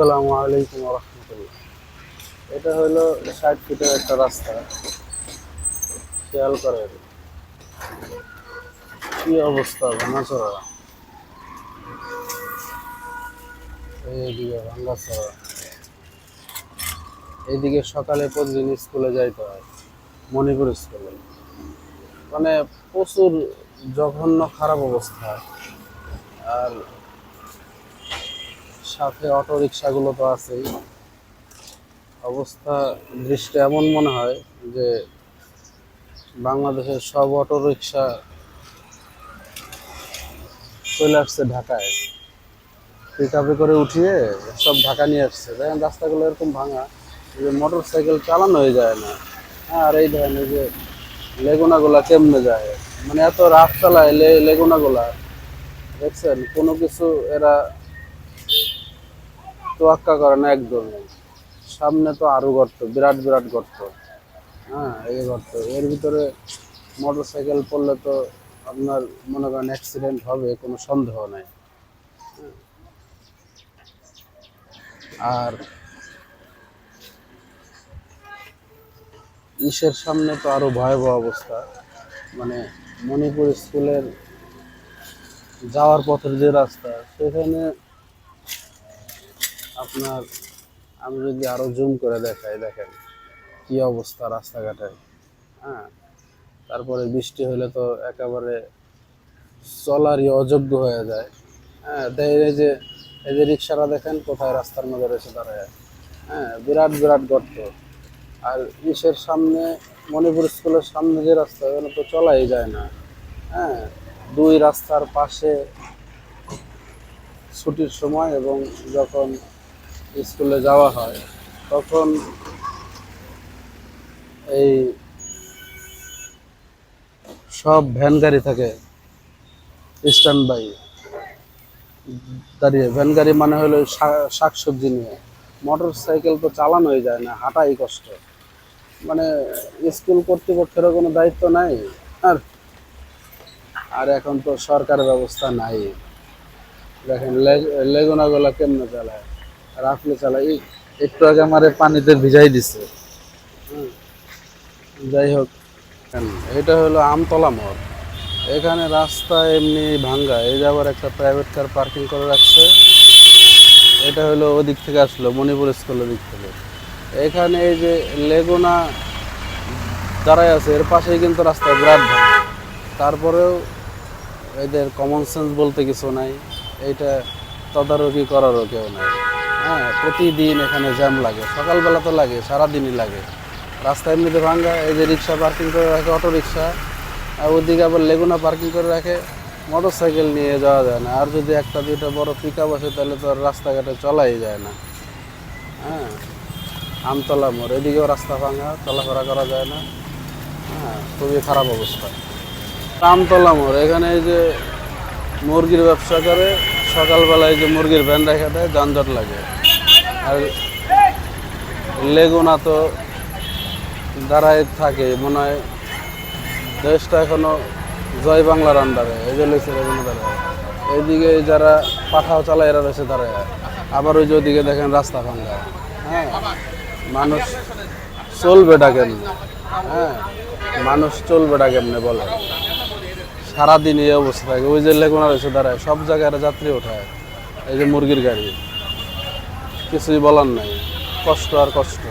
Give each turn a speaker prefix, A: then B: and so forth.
A: আসসালামু আলাইকুম রহমতুল্লাহ এটা হলো ষাট ফিটের একটা রাস্তা। খেয়াল করেন। কি অবস্থা ভাঙাচোরা এইদিকে ভাঙ্গাচোরা এইদিকে সকালে প্রতিদিন স্কুলে যাইতে হয়, মণিপুর স্কুলে। মানে প্রচুর জঘন্য খারাপ অবস্থা। আর সাথে অটো রিক্সাগুলো তো আছেই। অবস্থা, দৃষ্টি এমন মনে হয় যে বাংলাদেশের সব অটো রিক্সা চলে আসছে ঢাকায়। পিক আপে করে উঠিয়ে সব ঢাকা নিয়ে আসছে। দেখেন রাস্তাগুলো এরকম ভাঙা যে মোটর সাইকেল চালানো হয়ে যায় না। হ্যাঁ আর এই ধরেন এই যে লেগুনাগুলা কেমনে যায়? মানে এত রাত চালায় লেগুনাগুলা। দেখছেন? কোনো কিছু এরা তোয়াক্কা করে না একদমই সামনে তো আরও গর্ত, বিরাট বিরাট গর্ত। হ্যাঁ এই গর্ত। এর ভিতরে মোটর সাইকেল পড়লে তো আপনার মনে করেন অ্যাক্সিডেন্ট হবে, কোনো সন্দেহ নাই। আর ইসের সামনে তো আরও ভয়াবহ অবস্থা। মানে মণিপুর স্কুলের যাওয়ার পথের যে রাস্তা, সেখানে আপনার, আমি যদি আরও জুম করে দেখাই, দেখেন কি অবস্থা রাস্তাঘাটে। হ্যাঁ তারপরে বৃষ্টি হলে তো একেবারে চলারই অযোগ্য হয়ে যায়। হ্যাঁ এই যে এই যে রিক্সাটা দেখেন, কোথায় রাস্তার মধ্যে রয়েছে দাঁড়ায়। হ্যাঁ বিরাট বিরাট গর্ত। আর ইসের সামনে, মণিপুর স্কুলের সামনে যে রাস্তা, ওখানে তো চলাই যায় না। হ্যাঁ দুই রাস্তার পাশে ছুটির সময় এবং যখন স্কুলে যাওয়া হয়, তখন এই সব ভ্যান গাড়ি থাকে স্ট্যান্ড বাই দাঁড়িয়ে, ভ্যান গাড়ি মানে হলো শা- শাকসবজি নিয়ে। মোটর সাইকেল তো চালানোই যায় না, হাঁটাই কষ্ট। মানে স্কুল কর্তৃপক্ষেরও কোনো দায়িত্ব নাই, আর আর এখন তো সরকারের ব্যবস্থা নাই। দেখেন লেগুনাগুলা কেমনে চালায়? আপনি চালাই একটু আগে আমারে পানিতে ভিজাই দিছে। যাই হোক, এটা হলো আমতলা মোড়। এখানে রাস্তা এমনি ভাঙ্গা, এই যে আবার একটা প্রাইভেট কার পার্কিং করে রাখছে। এটা হলো ওদিক থেকে আসলো, মণিপুর স্কুলের দিক থেকে। এখানে এই যে লেগুনা দাঁড়ায় আছে, এর পাশেই কিন্তু রাস্তা বিরাট ভাঙা তারপরেও এদের কমন সেন্স বলতে কিছু নাই। এইটা তদারকি করারও কেউ নাই। হ্যাঁ প্রতিদিন এখানে জ্যাম লাগে। সকালবেলা তো লাগে, সারাদিনই লাগে। রাস্তা এমনিতে ভাঙ্গা, এই যে রিক্সা পার্কিং করে রাখে অটো রিক্সা। আর ওদিকে আবার লেগুনা পার্কিং করে রাখে। মোটর সাইকেল নিয়ে যাওয়া যায় না। আর যদি একটা, দুইটা বড় পিক আপ আসে, তাহলে তো আর রাস্তাঘাটে চলাই যায় না। হ্যাঁ আমতলা মোড়। এদিকেও রাস্তা ভাঙা, চলাফেরা করা যায় না। হ্যাঁ খুবই খারাপ অবস্থা। আমতলা মোড়, এখানে এই যে মুরগির ব্যবসা করে, সকালবেলায় যে মুরগির ভ্যান রেখে দেয়, যানজট লাগে। আর লেগুনা তো দাঁড়ায় থাকে, মনে হয় দেশটা এখনও জয় বাংলার আন্ডারে এই যে লইছে লেগুনা দাঁড়ায়। এইদিকে যারা পাঠাও চালায়, এরা রয়েছে দাঁড়ায়। আবার ওই যে ওদিকে দেখেন রাস্তা ভাঙ্গা হ্যাঁ মানুষ চলবেটা কেমনে? হ্যাঁ মানুষ চলবেটা কেমনে বলে? সারাদিন এই অবস্থা থাকে। ওই যে লেগুনা রয়েছে দাঁড়ায়, সব জায়গায় যাত্রী ওঠায়। এই যে মুরগির গাড়ি। কিছুই বলার নাই। কষ্ট আর কষ্ট।